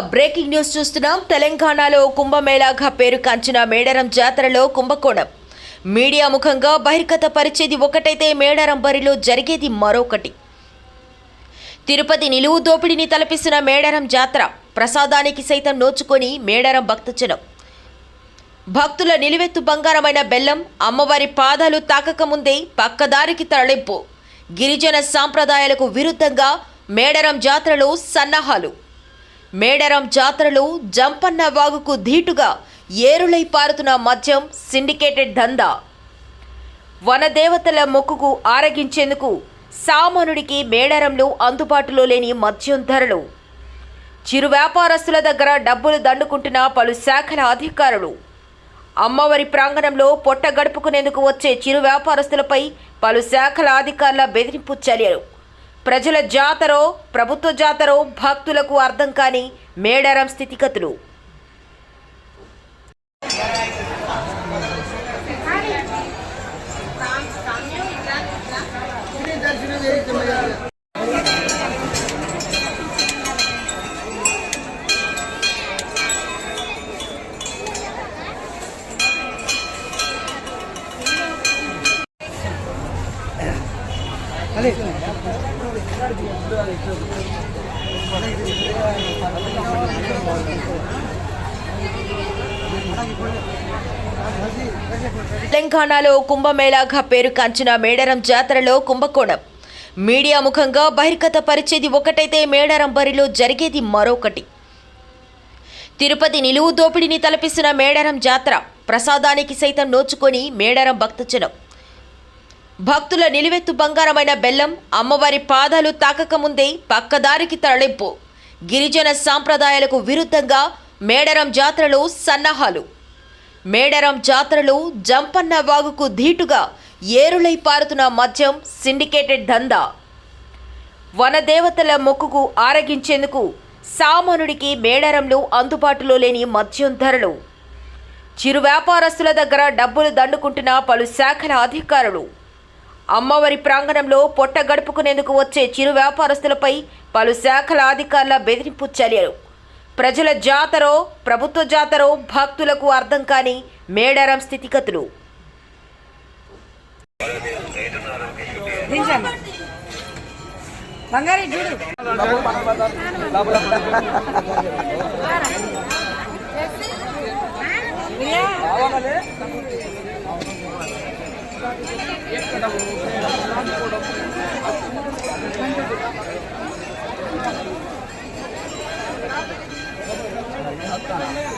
Breaking news చూస్తున్నాం. తెలంగాణలో కుంభమేళాగా పేరు కాంచిన మేడారం జాతరలో కుంభకోణం. మీడియా ముఖంగా బహిర్గత పరిచేది ఒకటైతే మేడారం బరిలో జరిగేది మరొకటి. తిరుపతి నిలువు దోపిడీని తలపిస్తున్న మేడారం జాతర ప్రసాదానికి సైతం నోచుకొని మేడారం భక్తజనం. భక్తుల నిలువెత్తు బంగారమైన బెల్లం అమ్మవారి పాదాలు తాకకముందే పక్కదారికి తరలింపు. గిరిజన సాంప్రదాయాలకు విరుద్ధంగా మేడారం జాతరలో సన్నాహాలు. మేడారం జాతరలో జంపన్న వాగుకు ధీటుగా ఏరులై పారుతున్న మద్యం సిండికేటెడ్ దందా. వనదేవతల మొక్కుకు ఆరగించేందుకు సామానుడికి మేడారంలో అందుబాటులో లేని మద్యం ధరలు. చిరు వ్యాపారస్తుల దగ్గర డబ్బులు దండుకుంటున్న పలు శాఖల అధికారులు. అమ్మవారి ప్రాంగణంలో పొట్ట గడుపుకునేందుకు వచ్చే చిరు వ్యాపారస్తులపై పలు శాఖల అధికారుల బెదిరింపు చర్యలు. ప్రజల జాతరో ప్రభుత్వ జాతరో భక్తులకు అర్థం కాని మేడారం స్థితిగతులు. తెలంగాణలో కుంభమేళాగా పేరు కాంచిన మేడారం జాతరలో కుంభకోణం. మీడియా ముఖంగా బహిర్గత పరిచేది ఒకటైతే మేడారం బరిలో జరిగేది మరొకటి. తిరుపతి నిలువు దోపిడీని తలపిస్తున్న మేడారం జాతర ప్రసాదానికి సైతం నోచుకొని మేడారం భక్తజనం. భక్తుల నిలువెత్తు బంగారమైన బెల్లం అమ్మవారి పాదాలు తాకకముందే పక్కదారికి తరలింపు. గిరిజన సాంప్రదాయాలకు విరుద్ధంగా మేడరం జాతరలో సన్నాహాలు. మేడరం జాతరలో జంపన్న వాగుకు ధీటుగా ఏరులై పారుతున్న మద్యం సిండికేటెడ్ దందా. వనదేవతల మొక్కుకు ఆరగించేందుకు సామానుడికి మేడారంలో అందుబాటులో లేని మద్యం ధరలు. చిరు వ్యాపారస్తుల దగ్గర డబ్బులు దండుకుంటున్న పలు శాఖల అధికారులు. అమ్మవారి ప్రాంగణంలో పొట్ట గడుపుకునేందుకు వచ్చే చిరు వ్యాపారస్తులపై పలు శాఖల అధికారుల బెదిరింపు చల్లారు ప్రజల జాతరో ప్రభుత్వ జాతరో భక్తులకు అర్థం కాని మేడారం స్థితిగతులు. Thank you.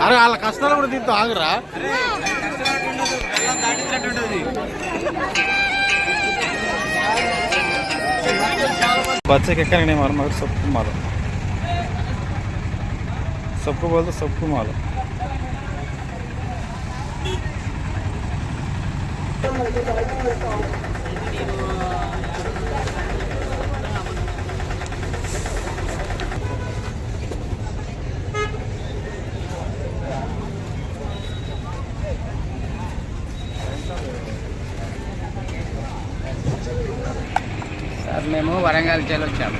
అరే వాళ్ళ కష్టాలు కూడా దీంతో ఆగురా. బచ్చకి ఎక్కడ మరి మాకు సొప్పు మాలు సొప్పు బోల్తో సొప్పు మాలు సార్ మేము వరంగల్ చేలు వచ్చాము.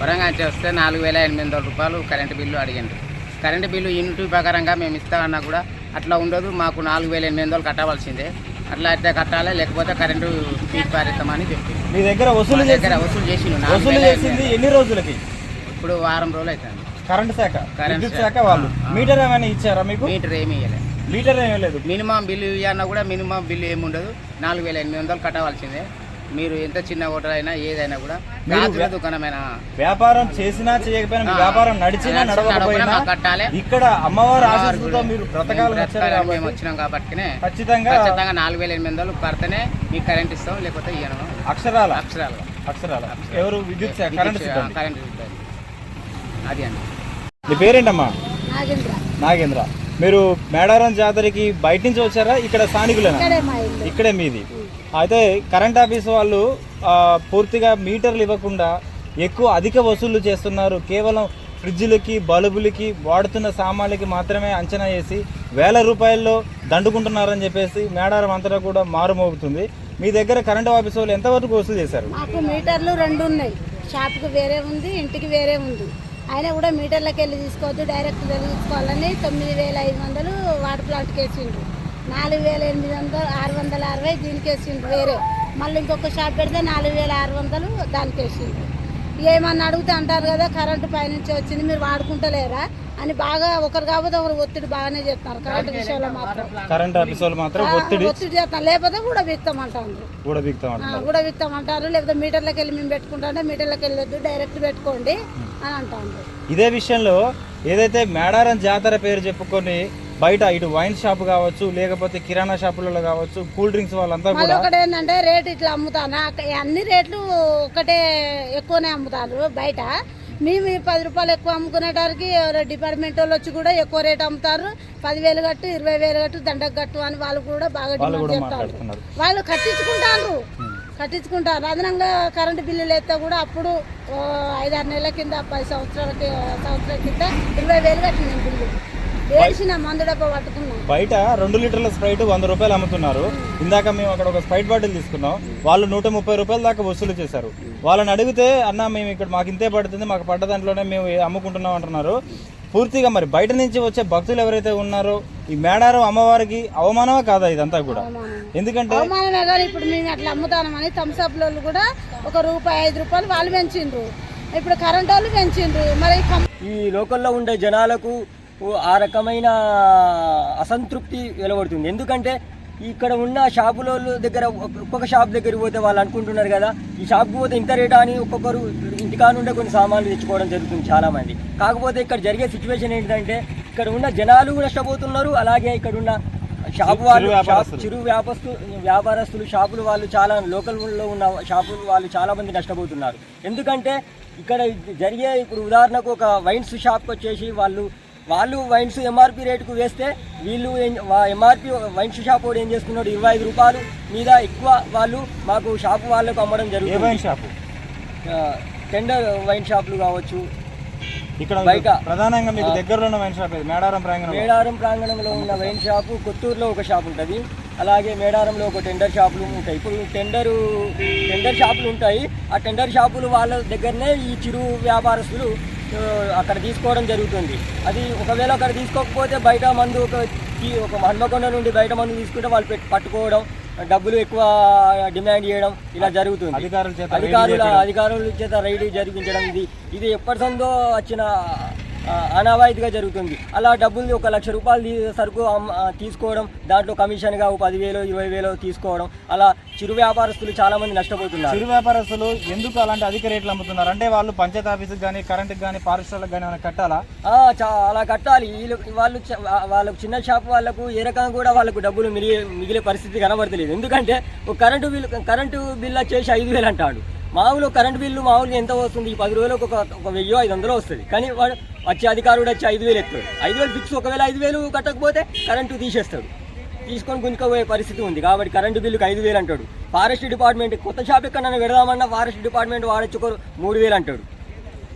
వరంగల్ నుంచి వస్తే నాలుగు వేల ఎనిమిది వందల రూపాయలు కరెంటు బిల్లు అడిగింది కరెంటు బిల్లు యూనిట్ ప్రకారంగా మేము ఇస్తామన్నా కూడా అట్లా ఉండదు మాకు నాలుగు వేల ఎనిమిది వందలు కట్టవలసిందే. అట్లా అయితే కట్టాలి లేకపోతే కరెంటు ఫీజు పారిస్తామని చెప్పింది. మీ దగ్గర వసూలు దగ్గర వసూలు చేసి వసూలు చేసింది ఎన్ని రోజులకి? ఇప్పుడు వారం రోజులు అవుతుంది కరెంట్ శాఖ? కరెంట్ శాఖ. వాళ్ళు. మీటర్ ఏమైనా ఇచ్చారా మీకు? మీటర్ ఏమీ ఇవ్వలేదు మీటర్ ఏమీ లేదు మినిమం బిల్లు ఇవ్వన్నా కూడా మినిమం బిల్లు ఏమి ఉండదు నాలుగు వేల ఎనిమిది వందలు కట్టవలసిందే. మీరు ఎంత చిన్న హోటల్ అయినా ఏదైనా కూడా దుకాణమైనా వ్యాపారం చేసినా చేయకపోయినా మీ. వ్యాపారం నడిచినా నడవకపోయినా కట్టాలి. ఇక్కడ అమ్మవారి గుడి. మీరు బ్రతకాలని మేము వచ్చినాం కాబట్టి ఖచ్చితంగా ఖచ్చితంగా నాలుగు వేల ఎనిమిది వందలు కడితేనే మీకు కరెంట్ ఇస్తాం లేకపోతే ఇయ్యను. అక్షరాల. అక్షరాలు. అక్షరాల. ఎవరు? విద్యుత్ కరెంట్ కరెంట్ అది అండి. నీ పేరేంటమ్మా? నాగేంద్ర. నాగేంద్ర. మీరు మేడారం జాతరకి బయట నుంచి వచ్చారా? ఇక్కడ స్థానికులేనా? ఇక్కడే మీది. అయితే కరెంట్ ఆఫీస్ వాళ్ళు పూర్తిగా మీటర్లు ఇవ్వకుండా ఎక్కువ అధిక వసూళ్ళు చేస్తున్నారు. కేవలం ఫ్రిడ్జ్లకి బల్బులకి వాడుతున్న సామాన్లకి మాత్రమే అంచనా వేసి వేల రూపాయల్లో దండుకుంటున్నారని చెప్పేసి మేడారం అంతటా కూడా మారుమోగుతుంది. మీ దగ్గర కరెంట్ ఆఫీస్ వాళ్ళు ఎంతవరకు వసూలు చేశారు? మాకు మీటర్లు రెండు ఉన్నాయి. షాప్కి వేరే ఉంది ఇంటికి వేరే ఉంది. అయినా కూడా మీటర్లకు వెళ్ళి తీసుకోవద్దు డైరెక్ట్ వెళ్ళి తీసుకోవాలని తొమ్మిది వేల ఐదు వందలు వాటర్ ప్లాంట్కి వేసిండ్రు నాలుగు వేల ఎనిమిది వందలు ఆరు వందల అరవై దీనికి వేసిండ్రు వేరే. మళ్ళీ ఇంకొక షాప్ పెడితే నాలుగు వేల ఆరు వందలు దానికి వేసిండ్రు ఏమన్నా అడిగితే అంటారు కదా కరెంటు పైనుంచి వచ్చింది మీరు వాడుకుంటలేరా అని బాగా ఒకరు కాకపోతే ఒకరు ఒత్తిడి బాగానే చేస్తున్నారు. కరెంటు విషయంలో మాత్రం. కరెంట్ ఆఫీస్ మాత్రం ఒత్తిడి ఒత్తిడి చేస్తున్నారు. లేకపోతే కూడా ఆ, అంటున్నారు కూడా విత్తామంటారు. లేకపోతే మీటర్లకు వెళ్ళి మేము పెట్టుకుంటాంటే మీటర్లకు వెళ్ళొద్దు డైరెక్ట్ పెట్టుకోండి. అంటారు ఇదే విషయంలో ఏదైతే మేడారం జాతర పేరు చెప్పుకొని బయట ఇటు వైన్ షాప్ కావచ్చు లేకపోతే కిరాణా షాపులలో కావచ్చు కూల్ డ్రింక్స్ వాళ్ళంతా కూడా ఒకటి ఏంటంటే రేట్ ఇట్లా అమ్ముతాను? అన్ని రేట్లు ఒకటే ఎక్కువనే అమ్ముతారు బయట. మేము ఈ పది రూపాయలు ఎక్కువ అమ్ముకునేటానికి డిపార్ట్మెంట్ వాళ్ళు వచ్చి కూడా ఎక్కువ రేట్ అమ్ముతారు. పదివేలు కట్టు ఇరవై వేలు కట్టు దండకు కట్టు అని వాళ్ళు కూడా బాగా డిమాండ్ చేస్తారు వాళ్ళు కట్టించుకుంటారు. కట్టించుకుంటారు అదనంగా కరెంటు బిల్లులు ఎత్తే కూడా అప్పుడు ఐదారు నెలల కింద పది సంవత్సరాలకి సంవత్సరాల కింద ఇరవై వేలు కట్టినాం బిల్లు. ఏడ్చిన మందు డబ్బా పట్టుకున్నాం. బయట రెండు లీటర్ల స్ప్రైట్ వంద రూపాయలు అమ్ముతున్నారు. ఇందాక మేము అక్కడ ఒక స్ప్రైట్ బాటిల్ తీసుకున్నాం. వాళ్ళు నూట ముప్పై రూపాయల దాకా వసూలు చేశారు. వాళ్ళని అడిగితే అన్న మేము ఇక్కడ మాకు ఇంతే పడుతుంది మాకు పడ్డ దాంట్లోనే మేము అమ్ముకుంటున్నాం అంటున్నారు. పూర్తిగా మరి బయట నుంచి వచ్చే భక్తులు ఎవరైతే ఉన్నారో ఈ మేడారం అమ్మవారికి అవమానమా కాదా ఇదంతా కూడా? ఎందుకంటే అవమానమే కానీ ఇప్పుడు మేము అట్లా అమ్ముతామని థమ్స్అప్ వాళ్ళు కూడా ఒక రూపాయి ఐదు రూపాయలు వాళ్ళు పెంచిండ్రు. ఇప్పుడు కరెంట్ వాళ్ళు పెంచిండ్రు. మరి ఈ లోకల్లో ఉండే జనాలకు ఆ రకమైన అసంతృప్తి వెలువడుతుంది. ఎందుకంటే ఇక్కడ ఉన్న షాపుల దగ్గర ఒక్కొక్క షాప్ దగ్గరికి పోతే వాళ్ళు అనుకుంటున్నారు కదా ఈ షాప్కి పోతే ఇంత రేటా అని ఒక్కొక్కరు ఇంటికా నుండే కొన్ని సామాన్లు తెచ్చుకోవడం జరుగుతుంది చాలామంది కాకపోతే ఇక్కడ జరిగే సిచ్యువేషన్ ఏంటంటే ఇక్కడ ఉన్న జనాలు నష్టపోతున్నారు అలాగే ఇక్కడ ఉన్న షాపు వాళ్ళు. చిరు వ్యాపస్తు వ్యాపారస్తులు షాపులు వాళ్ళు చాలా లోకల్లో ఉన్న షాపులు వాళ్ళు చాలా మంది నష్టపోతున్నారు ఎందుకంటే ఇక్కడ జరిగే ఇప్పుడు ఉదాహరణకు ఒక వైన్స్ షాప్కి వచ్చేసి వాళ్ళు వాళ్ళు వైన్స్ ఎంఆర్పి రేటుకు వేస్తే వీళ్ళు ఎంఆర్పి వైన్స్ షాప్ వాడు ఏం చేస్తున్నాడు? ఇరవై ఐదు రూపాయలు మీద ఎక్కువ వాళ్ళు మాకు షాపు వాళ్ళకు అమ్మడం జరుగుతుంది. Wine shop? టెండర్ వైన్ షాపులు కావచ్చు. ఇక్కడ బయట. ప్రధానంగా మీకు దగ్గరలో ఉన్న వైన్ షాప్ మేడారం ప్రాంగణం మేడారం ప్రాంగణంలో ఉన్న వైన్ షాపు కొత్తూరులో ఒక షాప్ ఉంటుంది. అలాగే మేడారంలో ఒక టెండర్ షాపులు ఉంటాయి. ఇప్పుడు టెండరు టెండర్ షాపులు ఉంటాయి. ఆ టెండర్ షాపులు వాళ్ళ దగ్గరనే ఈ చిరు వ్యాపారస్తులు అక్కడ తీసుకోవడం జరుగుతుంది. అది ఒకవేళ అక్కడ తీసుకోకపోతే బయట మందు ఒక ఒక హన్మకొండ నుండి బయట మందు తీసుకుంటే వాళ్ళు పెట్టి పట్టుకోవడం డబ్బులు ఎక్కువ డిమాండ్ చేయడం ఇలా జరుగుతుంది. అధికారుల అధికారుల చేత రైడ్ జరిపించడం ఇది ఇది ఎప్పటి సందో వచ్చిన అనావాయితీగా జరుగుతుంది. అలా డబ్బులు ఒక లక్ష రూపాయలు సరుకు తీసుకోవడం దాంట్లో కమిషన్గా పదివేలు ఇరవై వేలు తీసుకోవడం అలా చిరు వ్యాపారస్తులు చాలా మంది నష్టపోతున్నారు. చిరు వ్యాపారస్తులు ఎందుకు అలాంటి అధిక రేట్లు అమ్ముతున్నారు? అంటే వాళ్ళు పంచాయతీ ఆఫీసుకి కానీ కరెంట్కి కానీ పారిశ్రామిక కానీ ఏమైనా కట్టాలా? అలా కట్టాలి. వీళ్ళు వాళ్ళకు చిన్న షాప్ వాళ్ళకు ఏ రకంగా కూడా వాళ్ళకు డబ్బులు మిగిలే మిగిలే పరిస్థితి కనబడతలేదు. ఎందుకంటే ఒక కరెంటు బిల్లు కరెంటు బిల్ వచ్చేసి ఐదు వేలు అంటాడు. మామూలు కరెంటు బిల్లు మామూలుగా ఎంత వస్తుంది? ఈ పది రోజులకు ఒక ఒక వెయ్యో ఐదు వందలు వస్తుంది. కానీ వాడు వచ్చే అధికారుడు వచ్చి ఐదు వేలు ఎత్తాడు. ఐదు వేలు ఫిక్స్ ఒకవేళ ఐదు వేలు కట్టకపోతే కరెంటు తీసేస్తాడు. తీసుకొని గుంజుకోబోయే పరిస్థితి ఉంది. కాబట్టి కరెంటు బిల్లుకి ఐదు వేలు అంటాడు. ఫారెస్ట్ డిపార్ట్మెంట్ కొత్త షాప్ ఎక్కడన్నా పెడదామన్నా ఫారెస్ట్ డిపార్ట్మెంట్ వాడొచ్చుకోరు మూడు వేలు అంటాడు.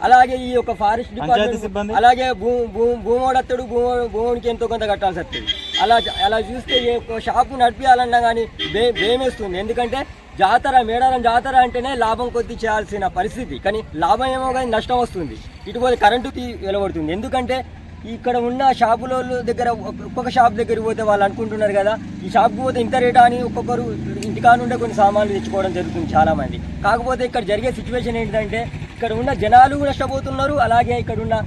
అలాగే ఈ యొక్క ఫారెస్ట్? డిపార్ట్మెంట్ అలాగే భూ భూ భూమోడత్తడు భూమో భూమునికి ఎంతో కొంత కట్టాల్సి వస్తుంది. అలా అలా చూస్తే షాపు నడిపించాలన్నా కానీ బే భయమేస్తుంది ఎందుకంటే జాతర మేడారం జాతర అంటేనే లాభం కొద్ది చేయాల్సిన పరిస్థితి. కానీ లాభం ఏమో కానీ నష్టం వస్తుంది. ఇటుపోతే కరెంటు తీ వెలబడుతుంది ఎందుకంటే ఇక్కడ ఉన్న షాపుల దగ్గర ఒక్కొక్క షాప్ దగ్గరికి పోతే వాళ్ళు అనుకుంటున్నారు కదా ఈ షాప్కి పోతే ఇంత రేటా అని ఒక్కొక్కరు ఇంటికానుండే కొన్ని సామాన్లు తెచ్చుకోవడం జరుగుతుంది చాలామంది. కాకపోతే ఇక్కడ జరిగే సిచ్యువేషన్ ఏంటంటే ఇక్కడ ఉన్న జనాలు నష్టపోతున్నారు అలాగే ఇక్కడ ఉన్న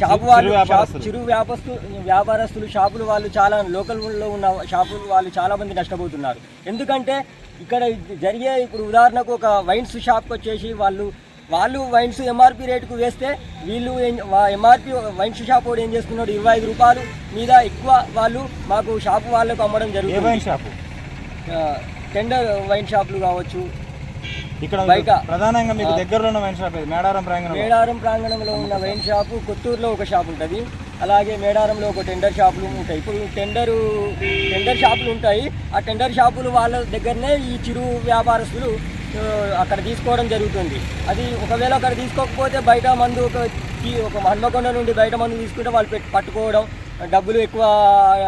షాపు వాళ్ళు చిరు షాప్ వ్యాపారస్తులు. చిరు వ్యాపస్తు వ్యాపారస్తులు షాపులు వాళ్ళు చాలా లోకల్లో ఉన్న షాపులు వాళ్ళు చాలా మంది నష్టపోతున్నారు. ఎందుకంటే ఇక్కడ జరిగే ఇప్పుడు ఉదాహరణకు ఒక వైన్స్ షాప్కి వచ్చేసి వాళ్ళు వాళ్ళు వైన్స్ ఎంఆర్పి రేటుకు వేస్తే వీళ్ళు ఎంఆర్పి వైన్స్ షాప్ వాడు ఏం చేస్తున్నాడు? ఇరవై ఐదు రూపాయలు మీద ఎక్కువ వాళ్ళు మాకు షాపు వాళ్ళకు అమ్మడం జరుగుతుంది. టెండర్ వైన్ షాపులు కావచ్చు ఇక్కడ బయట. ప్రధానంగా మీకు దగ్గరలో ఉన్న వైన్ షాప్ మేడారం ప్రాంగణం మేడారం ప్రాంగణంలో ఉన్న వైన్ షాపు కొత్తూరులో ఒక షాప్ ఉంటుంది. అలాగే మేడారంలో ఒక టెండర్ షాపులు ఉంటాయి. ఇప్పుడు టెండరు టెండర్ షాపులు ఉంటాయి. ఆ టెండర్ షాపులు వాళ్ళ దగ్గరనే ఈ చిరు వ్యాపారస్తులు అక్కడ తీసుకోవడం జరుగుతుంది. అది ఒకవేళ అక్కడ తీసుకోకపోతే బయట మందు ఒక ఒక హన్మకొండ నుండి బయట మందు తీసుకుంటే వాళ్ళు పెట్టి పట్టుకోవడం డబ్బులు ఎక్కువ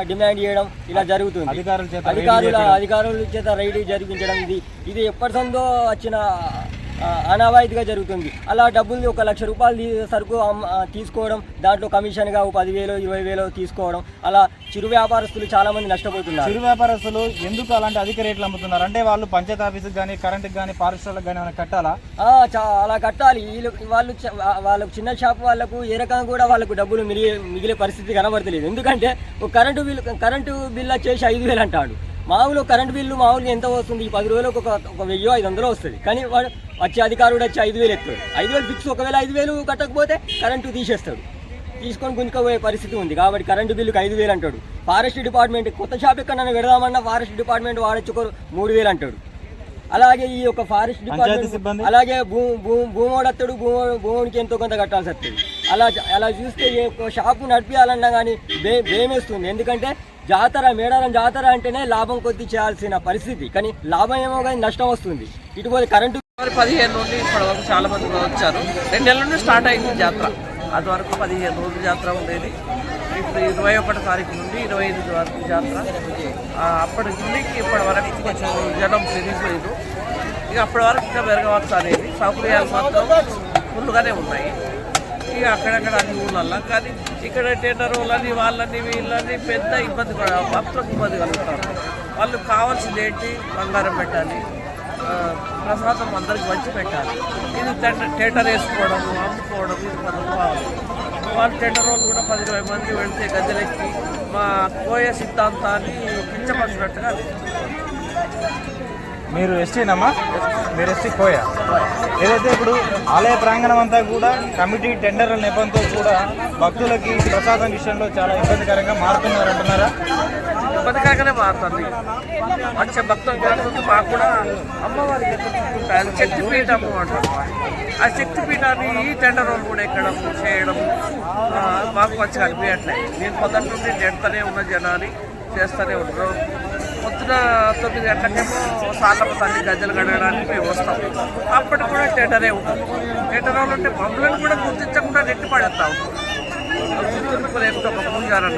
డిమాండ్ చేయడం ఇలా జరుగుతుంది అధికారుల చేత రైడ్ అధికారుల. అధికారుల చేత రైడ్ జరిపించడం ఇది ఇది ఎప్పటి సందో వచ్చిన అనావాయితీగా జరుగుతుంది. అలా డబ్బులు ఒక లక్ష రూపాయలు సరుకు తీసుకోవడం దాంట్లో కమిషన్గా పదివేలు ఇరవై వేలు తీసుకోవడం అలా చిరు వ్యాపారస్తులు చాలా మంది నష్టపోతున్నారు. చిరు వ్యాపారస్తులు ఎందుకు అలాంటి అధిక రేట్లు అమ్ముతున్నారు? అంటే వాళ్ళు పంచాయతీ ఆఫీసుకి కానీ కరెంట్కి కానీ పారిశ్రామిక కానీ ఏమైనా కట్టాలా? అలా కట్టాలి. వీళ్ళు వాళ్ళకు చిన్న షాప్ వాళ్ళకు ఏ రకంగా కూడా వాళ్ళకు డబ్బులు మిగిలే మిగిలే పరిస్థితి కనబడతలేదు. ఎందుకంటే ఒక కరెంటు బిల్లు కరెంటు బిల్ వచ్చేసి ఐదు వేలు అంటాడు. మామూలు కరెంటు బిల్లు మామూలుగా ఎంత వస్తుంది? ఈ పది రోజులకు ఒక ఒక వెయ్యో ఐదు వందలు వస్తుంది. కానీ వాడు వచ్చే అధికారుడు వచ్చి ఐదు వేలు ఎత్తాడు ఐదు వేలు ఫిక్స్ ఒకవేళ ఐదు వేలు కట్టకపోతే కరెంటు తీసేస్తాడు. తీసుకొని గుంజుకోబోయే పరిస్థితి ఉంది. కాబట్టి కరెంటు బిల్లుకి ఐదు వేలు అంటాడు. ఫారెస్ట్ డిపార్ట్మెంట్ కొత్త షాప్ ఎక్కడన్నా పెడదామన్నా ఫారెస్ట్ డిపార్ట్మెంట్ వాడొచ్చుకోరు మూడు వేలు అంటాడు. అలాగే ఈ యొక్క ఫారెస్ట్ డిపార్ట్మెంట్? అలాగే భూ భూ భూమోడత్తడు భూమో భూమునికి ఎంతో కొంత కట్టాల్సి వస్తుంది. అలా అలా చూస్తే షాపు నడిపించాలన్నా కానీ భే భయమేస్తుంది ఎందుకంటే జాతర మేడారం జాతర అంటేనే లాభం కొద్ది చేయాల్సిన పరిస్థితి. కానీ లాభం ఏమో కానీ నష్టం వస్తుంది. ఇటుపోతే కరెంటు పదిహేను నుండి ఇప్పటి వరకు చాలా మంది వచ్చారు. రెండు నెలల నుండి స్టార్ట్ అయింది జాతర. అది వరకు పదిహేను రోజులు జాతర ఉండేది. ఇప్పుడు ఇరవై ఒకటి తారీఖు నుండి ఇరవై ఎనిమిది వరకు జాతర. అప్పటి నుండి ఇప్పటి వరకు కొంచెం జనం పెరిగిపోయారు. ఇక అప్పటి వరకు ఇంకా పెరగవచ్చు అనేది సౌకర్యాలు మాత్రం ఫుల్గానే ఉన్నాయి. ఇక అక్కడక్కడ అన్ని ఊళ్ళల్లో కానీ ఇక్కడ టెండర్ వాళ్ళని వాళ్ళని వీళ్ళని పెద్ద ఇబ్బంది కూడా భక్తులకు ఇబ్బంది కలుగుతారు. వాళ్ళు కావాల్సింది ఏంటి? బంగారం పెట్టాలి. ప్రసాదం అందరికి మంచి పెట్టాలి. ఇది టెండర్ వేసుకోవడం అమ్ముకోవడం ఇది మనం కావాలి. వాళ్ళు టెండర్ వాళ్ళు కూడా పది ఇరవై మంది వెళ్తే గదిలెక్కి మా కోయ సిద్ధాంతాన్ని కించపరిచినట్టుగా మీరు ఎస్టీనమ్మా మీరు ఎస్టీ కోయా ఏదైతే ఇప్పుడు ఆలయ ప్రాంగణం అంతా కూడా కమిటీ టెండర్ల నెపంతో కూడా భక్తులకి ప్రసాదం విషయంలో చాలా ఇబ్బందికరంగా మారుతున్నారు అంటున్నారా? ఇబ్బందికరంగానే మారుతుంది. మంచి భక్తులు జరుగుతుంది మాకు కూడా అమ్మవారికి ఉంటాయి శక్తిపీఠం అంటారు. ఆ శక్తిపీఠాన్ని ఈ టెండర్ వాళ్ళు కూడా ఎక్కడం చేయడం మాకు మంచిగా అనిపించట్లేదు. నేను పొద్దున్న నుండి నెడతనే ఉన్న జనాన్ని చేస్తూనే ఉంటారు పొద్దున తొమ్మిది గంటలకేమో సార్లమ్మ తల్లి గద్దెలు కడగడానికి మేము వస్తాం. అప్పటికి కూడా టెండరే ఉంటాం. టెండర్ వాళ్ళు ఉంటే మమ్మల్ని కూడా గుర్తించకుండా నెట్టి పడేస్తా. ఉంటాం ఎంతో ఒక పూజారి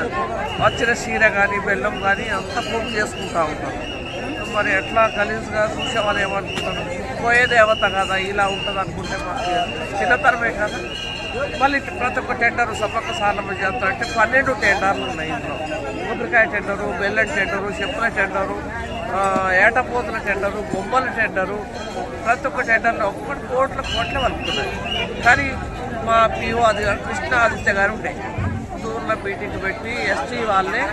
వచ్చిన చీర కానీ బెల్లం కానీ అంతా పూజ చేసుకుంటా ఉంటాం. మరి ఎట్లా గలీజ్గా చూసేవాళ్ళు ఏమనుకుంటారు? పోయే దేవత కదా ఇలా ఉంటుంది అనుకుంటే మాకు చిన్నతరమే కదా. మళ్ళీ ప్రతి ఒక్క టెండర్ సమ్మక్క సాలమ్మ చేస్తారంటే అంటే పన్నెండు టెండర్లు ఉన్నాయి ఇంట్లో. కొబ్బరికాయ టెండరు బెల్లం టెండరు చెప్పుల టెండరు ఏటపోతుల టెండరు బొమ్మల టెండరు ప్రతి ఒక్క టెండర్లో ఒక్కటి కోట్ల కోట్ల వలుపుతున్నాయి. కానీ మా పిఓ అది కృష్ణ ఆదిత్య గారు ఉండే. దూరంలో మీటింగ్ పెట్టి ఎస్టీ వాళ్ళే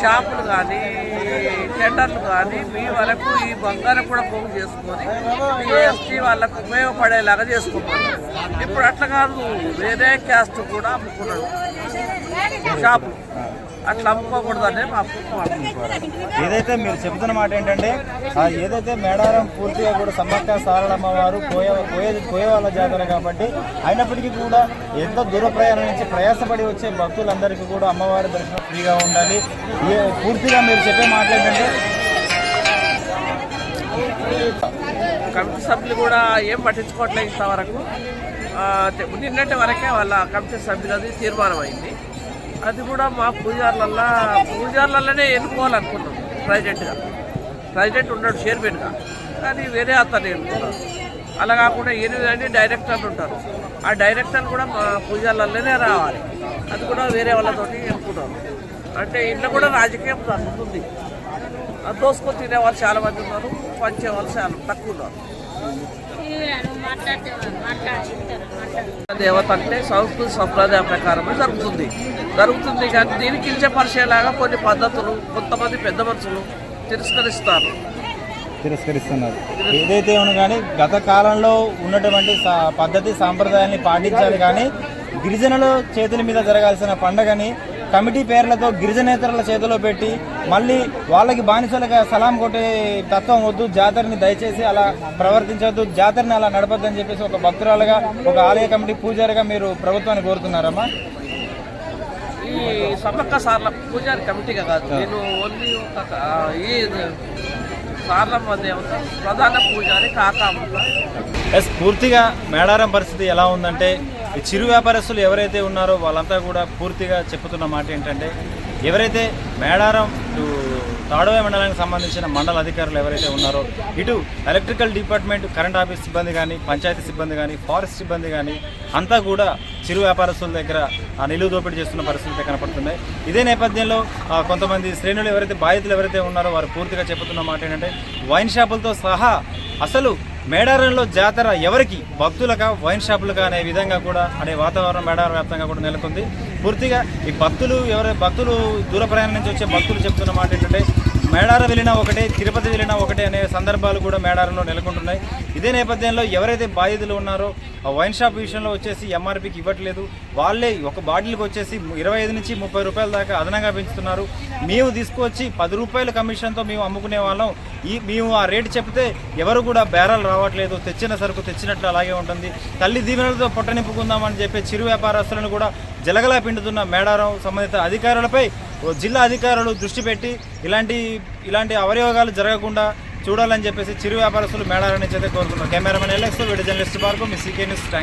షాపులు కానీ టెండర్లు కానీ మీ వరకు ఈ బంగారం కూడా పోగు చేసుకొని ఈ ఎస్టీ వాళ్ళకు ఉపయోగపడేలాగా చేసుకుంటారు ఇప్పుడు అట్లా కాదు వేరే క్యాస్ట్ కూడా అమ్ముకున్నాడు షాపులు. అట్లా అమ్ముకోకూడదనే మా ఏదైతే మీరు చెబుతున్న మాట ఏంటంటే ఏదైతే మేడారం పూర్తిగా కూడా సమ్మక్క సారలమ్మ వారు కోయ కోయ కోయవాళ్ళ జాతర కాబట్టి అయినప్పటికీ కూడా ఎంతో దూర ప్రయాణం నుంచి ప్రయాసపడి వచ్చే భక్తులందరికీ కూడా అమ్మవారి దర్శనం ఫ్రీగా ఉండాలి. పూర్తిగా మీరు చెప్పే మాట ఏంటంటే కమిటీ సభ్యులు కూడా ఏం పట్టించుకోవట్లేదు ఇంతవరకు. నిన్నటి వరకే వాళ్ళ కమిటీ సభ్యులది తీర్మానం అయింది. అది కూడా మా పూజార్లల్లా పూజార్లలోనే ఎన్నుకోవాలనుకున్నాం ప్రెసిడెంట్గా. ప్రెసిడెంట్ ఉన్నాడు చైర్మన్గా. కానీ వేరే అతను ఎన్నుకున్నారు అలా కాకుండా ఎనిమిది డైరెక్టర్లు ఉంటారు. ఆ డైరెక్టర్లు కూడా మా పూజార్లల్లోనే రావాలి. అది కూడా వేరే వాళ్ళతోటి ఎన్నుకున్నారు అంటే ఇంట్లో కూడా రాజకీయం జరుగుతుంది ఆ దోసుకొని తినే వాళ్ళు ఉన్నారు పంచే వాళ్ళు చాలా తక్కువ ఉన్నారు. దేవత అంటే సంస్కృతి సంప్రదాయం ప్రకారమే జరుగుతుంది. జరుగుతుంది కానీ దీనికి కించపరిచేలాగా కొన్ని పద్ధతులు కొంతమంది పెద్ద మనుషులు తిరస్కరిస్తారు. తిరస్కరిస్తున్నారు. ఏదైతే ఉన్నా కానీ గత కాలంలో ఉన్నటువంటి సా- పద్ధతి సాంప్రదాయాన్ని పాటించాలి కానీ గిరిజనుల చేతుల మీద జరగాల్సిన పండగని కమిటీ పేర్లతో గిరిజనేతరుల చేతిలో పెట్టి మళ్ళీ వాళ్ళకి బానిసలుగా సలాం కొట్టే తత్వం వద్దు జాతరని దయచేసి అలా ప్రవర్తించవద్దు జాతరని అలా నడపద్దని చెప్పేసి ఒక భక్తురాలుగా ఒక ఆలయ కమిటీ పూజారిగా మీరు ప్రభుత్వాన్ని కోరుతున్నారమ్మా? ఈ సమ్మక్క సార్ల పూజారి కమిటీగా కాదు నేను ఓన్లీ ఒక ఈ సార్లమ్మ దేవత ప్రధాన పూజారి కాకాముల ఎస్ పూర్తిగా మేడారం పరిస్థితి ఎలా ఉందంటే చిరు వ్యాపారస్తులు ఎవరైతే ఉన్నారో వాళ్ళంతా కూడా పూర్తిగా చెప్పుతున్న మాట ఏంటంటే ఎవరైతే మేడారం తాడవే తాడవ మండలానికి సంబంధించిన మండల అధికారులు ఎవరైతే ఉన్నారో ఇటు ఎలక్ట్రికల్ డిపార్ట్మెంట్ కరెంట్ ఆఫీస్ సిబ్బంది కానీ పంచాయతీ సిబ్బంది కానీ ఫారెస్ట్ సిబ్బంది కానీ అంతా కూడా చిరు వ్యాపారస్తుల దగ్గర ఆ నిలువు దోపిడీ చేస్తున్న పరిస్థితి కనపడుతున్నాయి ఇదే నేపథ్యంలో కొంతమంది శ్రేణులు ఎవరైతే బాధితులు ఎవరైతే ఉన్నారో వారు పూర్తిగా చెబుతున్న మాట ఏంటంటే వైన్ షాపులతో సహా అసలు మేడారంలో జాతర ఎవరికి? భక్తులకా వైన్ షాపులుగా అనే విధంగా కూడా అనే వాతావరణం మేడారం వ్యాప్తంగా కూడా నెలకొంది. పూర్తిగా ఈ భక్తులు ఎవరు భక్తులు దూర ప్రయాణం నుంచి వచ్చే భక్తులు చెప్తున్న మాట ఏంటంటే మేడారం వెళ్ళినా ఒకటే తిరుపతి వెళ్ళినా ఒకటే అనే సందర్భాలు కూడా మేడారంలో నెలకొంటున్నాయి. ఇదే నేపథ్యంలో ఎవరైతే బాధితులు ఉన్నారో ఆ వైన్ షాప్ విషయంలో వచ్చేసి ఎంఆర్పికి ఇవ్వట్లేదు. వాళ్ళే ఒక బాటిల్కి వచ్చేసి ఇరవై ఐదు నుంచి ముప్పై రూపాయల దాకా అదనంగా పెంచుతున్నారు. మేము తీసుకొచ్చి పది రూపాయల కమిషన్తో మేము అమ్ముకునే వాళ్ళం. ఈ మేము ఆ రేటు చెప్తే ఎవరు కూడా బేరాలు రావట్లేదు. తెచ్చిన సరుకు తెచ్చినట్లు అలాగే ఉంటుంది. తల్లి దీవెనలతో పొట్ట నింపుకుందామని చెప్పి చిరు వ్యాపారస్తులను కూడా జలగలా పిండుతున్న మేడారం సంబంధిత అధికారులపై జిల్లా అధికారులు దృష్టి పెట్టి ఇలాంటి ఇలాంటి అవయోగాలు జరగకుండా చూడాలని చెప్పేసి చిరు వ్యాపారస్తులు మేడారం చేత కోరుకుంటున్నారు కోరుతున్నారు కెమెరామెన్ ఎల్ఎక్స్ వీడియో జర్నలిస్ట్ పార్కు మీ సీకే న్యూస్